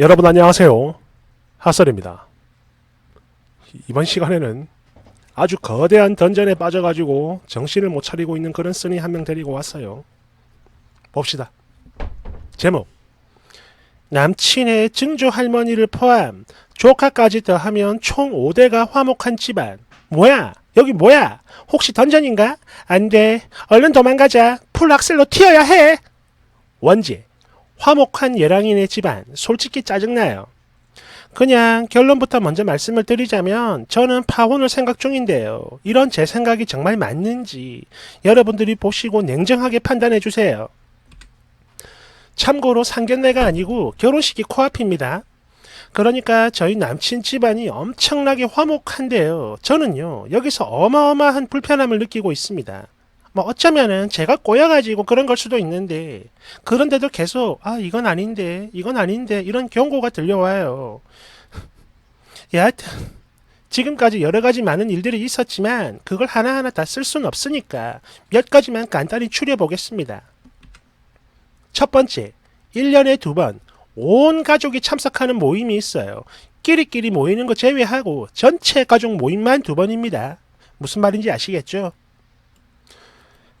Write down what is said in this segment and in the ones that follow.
여러분 안녕하세요. 하설입니다. 이번 시간에는 아주 거대한 던전에 빠져가지고 정신을 못 차리고 있는 그런 쓴이 한명 데리고 왔어요. 봅시다. 제목 남친의 증조 할머니를 포함 조카까지 더하면 총 5대가 화목한 집안. 뭐야? 여기 뭐야? 혹시 던전인가? 안 돼. 얼른 도망가자. 풀 악셀로 튀어야 해. 원제. 화목한 예랑이네 집안. 솔직히 짜증나요. 그냥 결론부터 먼저 말씀을 드리자면 저는 파혼을 생각 중인데요. 이런 제 생각이 정말 맞는지 여러분들이 보시고 냉정하게 판단해 주세요. 참고로 상견례가 아니고 결혼식이 코앞입니다. 그러니까 저희 남친 집안이 엄청나게 화목한데요. 저는요, 여기서 어마어마한 불편함을 느끼고 있습니다. 뭐 어쩌면은 제가 꼬여가지고 그런 걸 수도 있는데, 그런데도 계속, 아, 이건 아닌데, 이건 아닌데, 이런 경고가 들려와요. 여하튼, 지금까지 여러 가지 많은 일들이 있었지만, 그걸 하나하나 다 쓸 수는 없으니까, 몇 가지만 간단히 추려보겠습니다. 첫 번째, 1년에 두 번, 온 가족이 참석하는 모임이 있어요. 끼리끼리 모이는 거 제외하고 전체 가족 모임만 두 번입니다. 무슨 말인지 아시겠죠?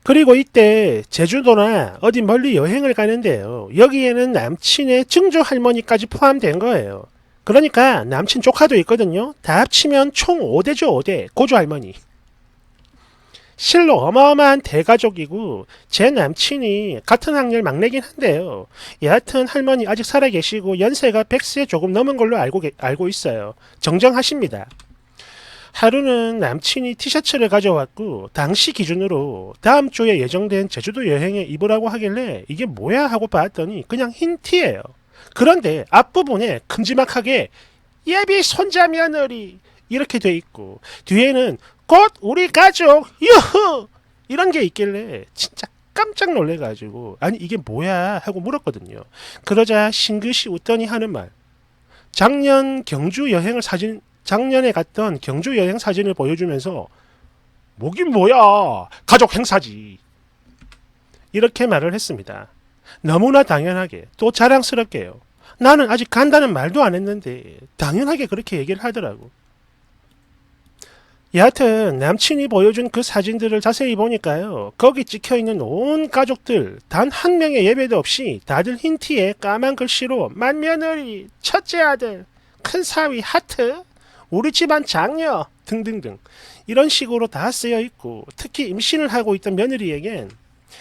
그리고 이때 제주도나 어디 멀리 여행을 가는데요. 여기에는 남친의 증조 할머니까지 포함된 거예요. 그러니까 남친 조카도 있거든요. 다 합치면 총 5대죠, 5대. 고조 할머니. 실로 어마어마한 대가족이고 제 남친이 같은 학년 막내긴 한데요. 여하튼 할머니 아직 살아계시고 연세가 100세 조금 넘은 걸로 알고, 계- 알고 있어요. 정정하십니다. 하루는 남친이 티셔츠를 가져왔고 당시 기준으로 다음 주에 예정된 제주도 여행에 입으라고 하길래 이게 뭐야 하고 봤더니 그냥 흰 티예요. 그런데 앞부분에 큼지막하게 예비 손자 며느리 이렇게 돼 있고 뒤에는 곧 우리 가족 유후 이런 게 있길래 진짜 깜짝 놀래가지고 아니 이게 뭐야 하고 물었거든요. 그러자 싱긋이 웃더니 하는 말 작년 경주 여행을 사진 작년에 갔던 경주 여행 사진을 보여주면서 뭐긴 뭐야 가족 행사지 이렇게 말을 했습니다. 너무나 당연하게 또 자랑스럽게요. 나는 아직 간다는 말도 안 했는데 당연하게 그렇게 얘기를 하더라고. 여하튼 남친이 보여준 그 사진들을 자세히 보니까요. 거기 찍혀있는 온 가족들 단 한 명의 예배도 없이 다들 흰 티에 까만 글씨로 맏며느리, 첫째 아들, 큰 사위 하트, 우리 집안 장녀 등등등 이런 식으로 다 쓰여 있고 특히 임신을 하고 있던 며느리에겐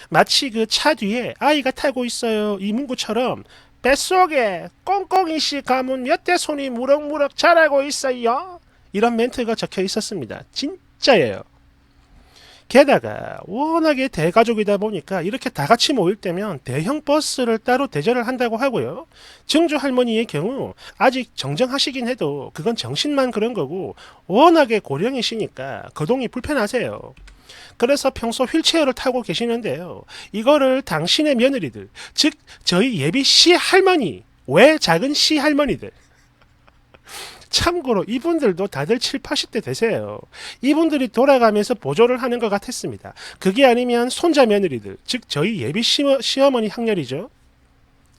마치 그 차 뒤에 아이가 타고 있어요. 이 문구처럼 뱃속에 꽁꽁이씨 가문 몇대 손이 무럭무럭 자라고 있어요. 이런 멘트가 적혀 있었습니다. 진짜예요 게다가 워낙에 대가족이다 보니까 이렇게 다 같이 모일 때면 대형 버스를 따로 대절을 한다고 하고요. 증조 할머니의 경우 아직 정정하시긴 해도 그건 정신만 그런 거고 워낙에 고령이시니까 거동이 불편하세요. 그래서 평소 휠체어를 타고 계시는데요. 이거를 당신의 며느리들, 즉 저희 예비 시 할머니, 왜 작은 시 할머니들 참고로 이분들도 다들 7, 80대 되세요. 이분들이 돌아가면서 보조를 하는 것 같았습니다. 그게 아니면 손자 며느리들, 즉 저희 예비 시어, 시어머니 학렬이죠.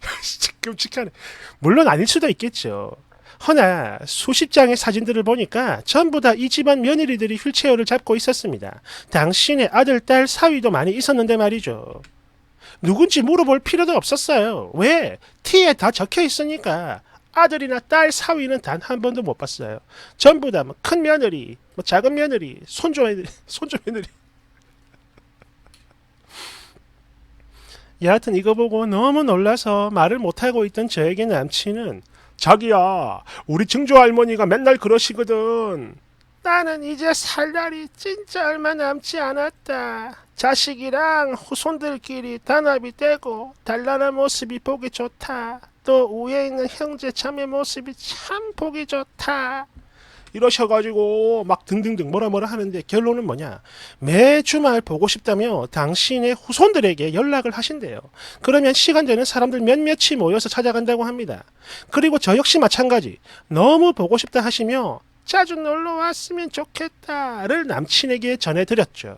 끔찍하네. 물론 아닐 수도 있겠죠. 허나 수십 장의 사진들을 보니까 전부 다 이 집안 며느리들이 휠체어를 잡고 있었습니다. 당신의 아들, 딸, 사위도 많이 있었는데 말이죠. 누군지 물어볼 필요도 없었어요. 왜? 티에 다 적혀 있으니까. 아들이나 딸 사위는 단 한 번도 못 봤어요. 전부 다큰 며느리, 뭐 작은 며느리, 손주 며느리, 손주 며느리. 여하튼 이거 보고 너무 놀라서 말을 못하고 있던 저에게 남친은 자기야, 우리 증조 할머니가 맨날 그러시거든. 나는 이제 살 날이 진짜 얼마 남지 않았다. 자식이랑 후손들끼리 단합이 되고 단란한 모습이 보기 좋다. 또 위에 있는 형제 자매 모습이 참 보기 좋다. 이러셔가지고 막 등등등 뭐라 뭐라 하는데 결론은 뭐냐? 매 주말 보고 싶다며 당신의 후손들에게 연락을 하신대요. 그러면 시간 되는 사람들 몇몇이 모여서 찾아간다고 합니다. 그리고 저 역시 마찬가지. 너무 보고 싶다 하시며 자주 놀러 왔으면 좋겠다를 남친에게 전해드렸죠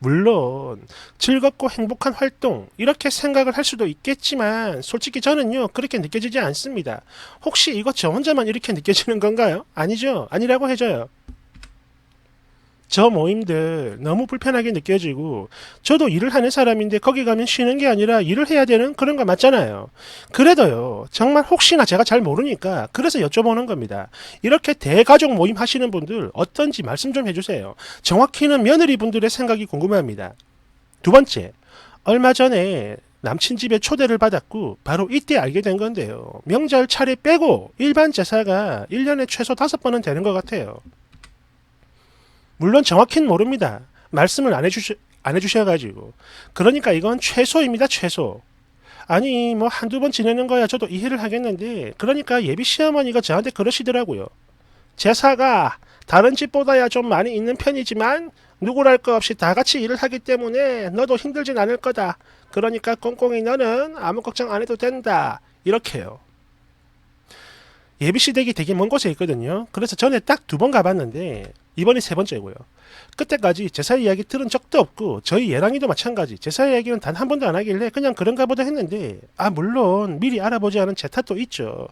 물론 즐겁고 행복한 활동 이렇게 생각을 할 수도 있겠지만 솔직히 저는요 그렇게 느껴지지 않습니다. 혹시 이거 저 혼자만 이렇게 느껴지는 건가요? 아니죠. 아니라고 해줘요. 저 모임들 너무 불편하게 느껴지고 저도 일을 하는 사람인데 거기 가면 쉬는 게 아니라 일을 해야 되는 그런 거 맞잖아요. 그래도요 정말 혹시나 제가 잘 모르니까 그래서 여쭤보는 겁니다. 이렇게 대가족 모임 하시는 분들 어떤지 말씀 좀 해주세요. 정확히는 며느리 분들의 생각이 궁금합니다. 두 번째 얼마 전에 남친 집에 초대를 받았고 바로 이때 알게 된 건데요. 명절 차례 빼고 일반 제사가 1년에 최소 다섯 번은 되는 것 같아요. 물론 정확히는 모릅니다. 말씀을 안 해주셔, 안 해주셔가지고. 그러니까 이건 최소입니다, 최소. 아니, 뭐 한두 번 지내는 거야 저도 이해를 하겠는데, 그러니까 예비 시어머니가 저한테 그러시더라고요. 제사가 다른 집보다야 좀 많이 있는 편이지만, 누구랄 것 없이 다 같이 일을 하기 때문에 너도 힘들진 않을 거다. 그러니까 꽁꽁이 너는 아무 걱정 안 해도 된다. 이렇게요. 예비 시 댁이 되게 먼 곳에 있거든요. 그래서 전에 딱 두 번 가봤는데 이번이 세 번째고요. 그때까지 제사 이야기 들은 적도 없고 저희 예랑이도 마찬가지 제사 이야기는 단 한 번도 안 하길래 그냥 그런가 보다 했는데 아 물론 미리 알아보지 않은 제 탓도 있죠.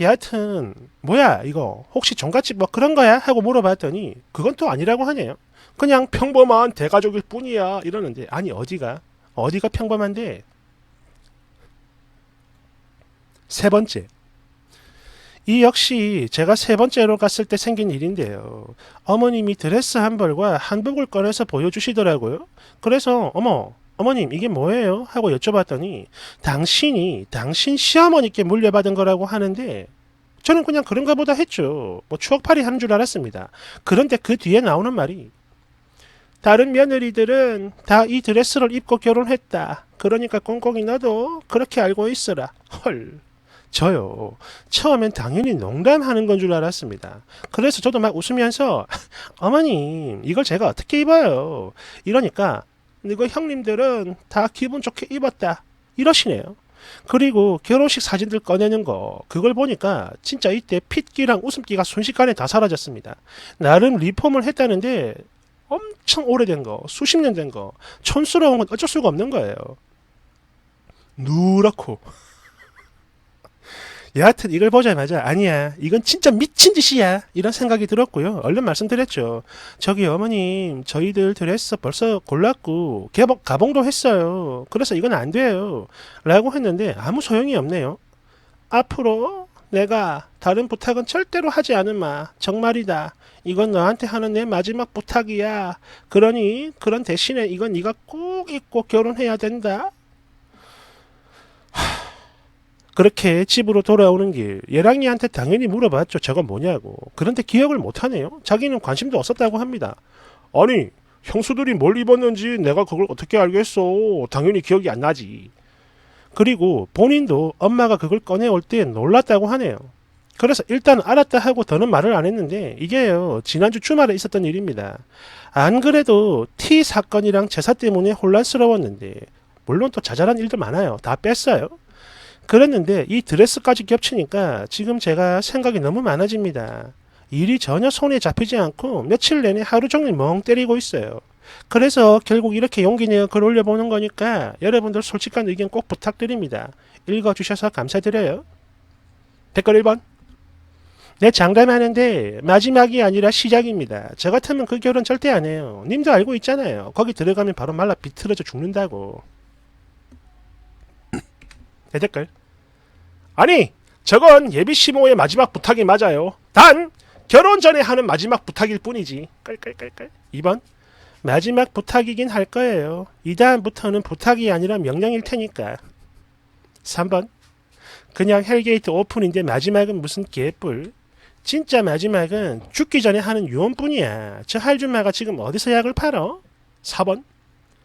여하튼 뭐야 이거 혹시 종갓집 뭐 그런 거야 하고 물어봤더니 그건 또 아니라고 하네요. 그냥 평범한 대가족일 뿐이야 이러는데 아니 어디가 어디가 평범한데 세 번째 이 역시 제가 세 번째로 갔을 때 생긴 일인데요. 어머님이 드레스 한 벌과 한복을 꺼내서 보여주시더라고요. 그래서 어머 어머님 이게 뭐예요? 하고 여쭤봤더니 당신이 당신 시어머니께 물려받은 거라고 하는데 저는 그냥 그런가 보다 했죠. 뭐 추억팔이 하는 줄 알았습니다. 그런데 그 뒤에 나오는 말이 다른 며느리들은 다 이 드레스를 입고 결혼했다. 그러니까 꽁꽁이 너도 그렇게 알고 있어라. 헐. 저요. 처음엔 당연히 농담하는 건 줄 알았습니다. 그래서 저도 막 웃으면서 어머님 이걸 제가 어떻게 입어요? 이러니까 이거 형님들은 다 기분 좋게 입었다. 이러시네요. 그리고 결혼식 사진들 꺼내는 거 그걸 보니까 진짜 이때 핏기랑 웃음기가 순식간에 다 사라졌습니다. 나름 리폼을 했다는데 엄청 오래된 거, 수십 년 된 거, 촌스러운 건 어쩔 수가 없는 거예요. 누렇고 여하튼 이걸 보자마자 아니야 이건 진짜 미친 짓이야 이런 생각이 들었고요. 얼른 말씀드렸죠. 저기 어머님 저희들 드레스 벌써 골랐고 개봉 가봉도 했어요. 그래서 이건 안 돼요. 라고 했는데 아무 소용이 없네요. 앞으로 내가 다른 부탁은 절대로 하지 않으마 정말이다. 이건 너한테 하는 내 마지막 부탁이야. 그러니 그런 대신에 이건 네가 꼭 입고 결혼해야 된다 그렇게 집으로 돌아오는 길 예랑이한테 당연히 물어봤죠. 저건 뭐냐고. 그런데 기억을 못하네요. 자기는 관심도 없었다고 합니다. 아니 형수들이 뭘 입었는지 내가 그걸 어떻게 알겠어. 당연히 기억이 안 나지. 그리고 본인도 엄마가 그걸 꺼내올 때 놀랐다고 하네요. 그래서 일단 알았다 하고 더는 말을 안 했는데 이게요 지난주 주말에 있었던 일입니다. 안 그래도 T 사건이랑 제사 때문에 혼란스러웠는데 물론 또 자잘한 일도 많아요. 다 뺐어요. 그랬는데 이 드레스까지 겹치니까 지금 제가 생각이 너무 많아집니다. 일이 전혀 손에 잡히지 않고 며칠 내내 하루 종일 멍 때리고 있어요. 그래서 결국 이렇게 용기 내어 글 올려보는 거니까 여러분들 솔직한 의견 꼭 부탁드립니다. 읽어주셔서 감사드려요. 댓글 1번. 내 장담하는데 마지막이 아니라 시작입니다. 저 같으면 그 결혼 절대 안 해요. 님도 알고 있잖아요. 거기 들어가면 바로 말라 비틀어져 죽는다고. 내 댓글. 아니, 저건 예비 시모의 마지막 부탁이 맞아요. 단 결혼 전에 하는 마지막 부탁일 뿐이지. 깔깔깔깔. 2번. 마지막 부탁이긴 할 거예요. 이 다음부터는 부탁이 아니라 명령일 테니까. 3번. 그냥 헬게이트 오픈인데 마지막은 무슨 개뿔. 진짜 마지막은 죽기 전에 하는 유언뿐이야. 저 할줌마가 지금 어디서 약을 팔어? 4번.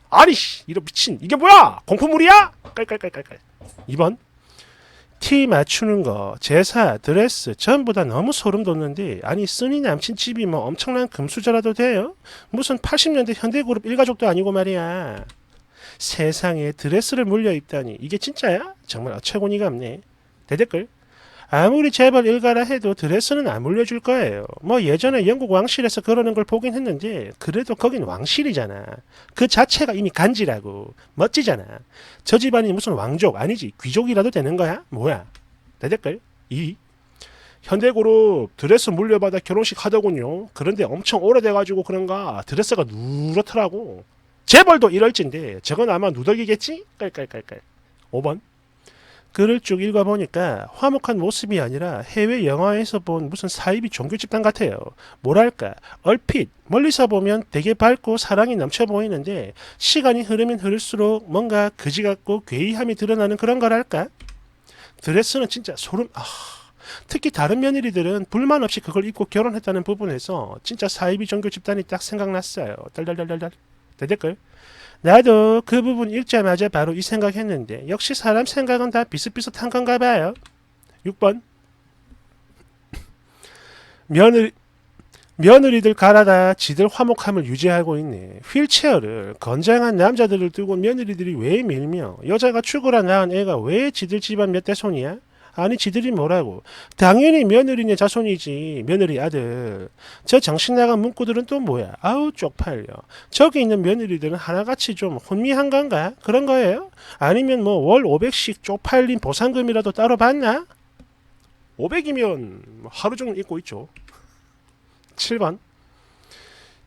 아니 씨, 이런 미친 이게 뭐야? 공포물이야? 깔깔깔깔깔. 2번. 티 맞추는 거, 제사, 드레스 전부 다 너무 소름 돋는데 아니 쓰니 남친 집이 뭐 엄청난 금수저라도 돼요? 무슨 80년대 현대그룹 일가족도 아니고 말이야. 세상에 드레스를 물려 입다니 이게 진짜야? 정말 어처구니가 없네. 대댓글. 아무리 재벌 일가라 해도 드레스는 안 물려줄 거예요. 뭐 예전에 영국 왕실에서 그러는 걸 보긴 했는데 그래도 거긴 왕실이잖아. 그 자체가 이미 간지라고 멋지잖아. 저 집안이 무슨 왕족 아니지 귀족이라도 되는 거야? 뭐야? 대댓글 2. 현대그룹 드레스 물려받아 결혼식 하더군요. 그런데 엄청 오래돼가지고 그런가 드레스가 누렇더라고. 재벌도 이럴진데 저건 아마 누더기겠지? 깔깔깔깔. 5번. 글을 쭉 읽어보니까 화목한 모습이 아니라 해외 영화에서 본 무슨 사이비 종교 집단 같아요. 뭐랄까 얼핏 멀리서 보면 되게 밝고 사랑이 넘쳐 보이는데 시간이 흐르면 흐를수록 뭔가 그지 같고 괴이함이 드러나는 그런 거랄까? 드레스는 진짜 소름 아 특히 다른 며느리들은 불만 없이 그걸 입고 결혼했다는 부분에서 진짜 사이비 종교 집단이 딱 생각났어요. 달달달달달 대댓글 나도 그 부분 읽자마자 바로 이 생각했는데 역시 사람 생각은 다 비슷비슷한 건가 봐요. 6번 며느리 며느리들 갈아다 지들 화목함을 유지하고 있네. 휠체어를 건장한 남자들을 두고 며느리들이 왜 밀며 여자가 죽으라 낳은 애가 왜 지들 집안 몇 대 손이야? 아니 지들이 뭐라고? 당연히 며느리네 자손이지 며느리 아들. 저 정신 나간 문구들은 또 뭐야? 아우 쪽팔려. 저기 있는 며느리들은 하나같이 좀 혼미한 건가? 그런 거예요? 아니면 뭐 월 500씩 쪽팔린 보상금이라도 따로 받나? 500이면 하루 종일 입고 있죠. 7번.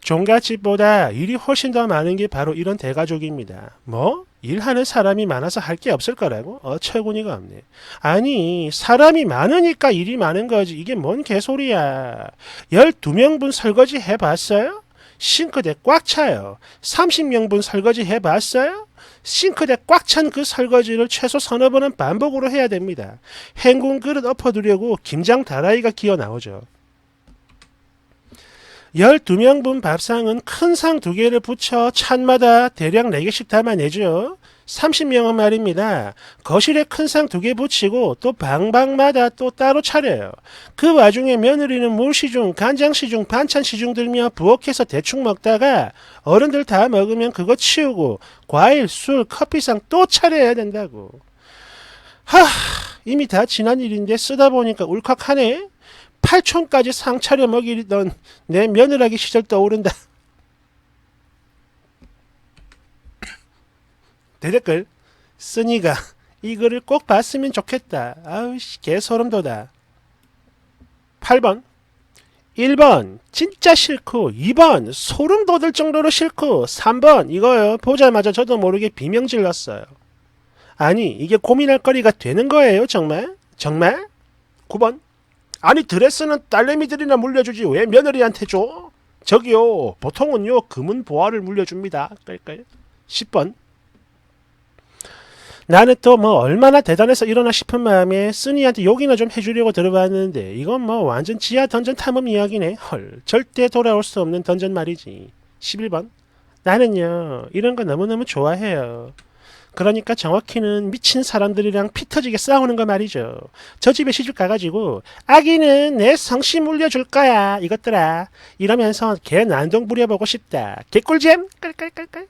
종갓집보다 일이 훨씬 더 많은 게 바로 이런 대가족입니다. 뭐? 일하는 사람이 많아서 할 게 없을 거라고? 어처구니가 없네. 아니, 사람이 많으니까 일이 많은 거지. 이게 뭔 개소리야. 12명분 설거지 해봤어요? 싱크대 꽉 차요. 30명분 설거지 해봤어요? 싱크대 꽉 찬 그 설거지를 최소 서너 번은 반복으로 해야 됩니다. 행군 그릇 엎어두려고 김장 다라이가 기어 나오죠. 12명분 밥상은 큰 상 두 개를 붙여 찬마다 대략 4개씩 담아내죠. 30명은 말입니다. 거실에 큰 상 두 개 붙이고 또 방방마다 또 따로 차려요. 그 와중에 며느리는 물시중, 간장시중, 반찬시중 들며 부엌에서 대충 먹다가 어른들 다 먹으면 그거 치우고 과일, 술, 커피상 또 차려야 된다고. 하, 이미 다 지난 일인데 쓰다 보니까 울컥하네. 8촌까지 상 차려 먹이던 내 며느라기 시절 떠오른다. 대댓글 쓰니가 이 글을 꼭 봤으면 좋겠다. 아우씨 개소름 돋아. 8번 1번 진짜 싫고 2번 소름 돋을 정도로 싫고 3번 이거요 보자마자 저도 모르게 비명 질렀어요. 아니 이게 고민할 거리가 되는 거예요 정말? 정말? 9번 아니 드레스는 딸내미들이나 물려주지 왜 며느리한테 줘? 저기요 보통은요 금은 보화를 물려줍니다. 깔깔 10번 나는 또 뭐 얼마나 대단해서 일어나 싶은 마음에 쓰니한테 욕이나 좀 해주려고 들어봤는데 이건 뭐 완전 지하 던전 탐험 이야기네. 헐 절대 돌아올 수 없는 던전 말이지. 11번 나는요 이런 거 너무너무 좋아해요. 그러니까 정확히는 미친 사람들이랑 피 터지게 싸우는 거 말이죠. 저 집에 시집 가가지고 아기는 내 성씨 물려줄 거야 이것들아 이러면서 개 난동 부려보고 싶다. 개꿀잼 깔깔깔깔.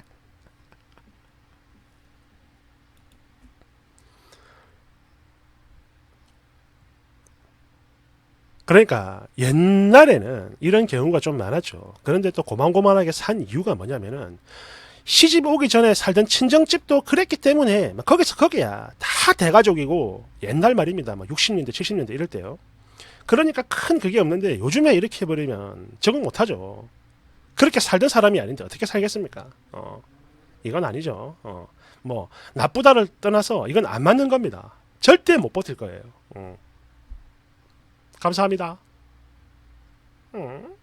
그러니까 옛날에는 이런 경우가 좀 많았죠. 그런데 또 고만고만하게 산 이유가 뭐냐면은 시집 오기 전에 살던 친정집도 그랬기 때문에 막 거기서 거기야 다 대가족이고 옛날 말입니다. 막 60년대 70년대 이럴 때요. 그러니까 큰 그게 없는데 요즘에 이렇게 해버리면 적응 못하죠. 그렇게 살던 사람이 아닌데 어떻게 살겠습니까? 어, 이건 아니죠. 어, 뭐 나쁘다를 떠나서 이건 안 맞는 겁니다. 절대 못 버틸 거예요. 어. 감사합니다. 음.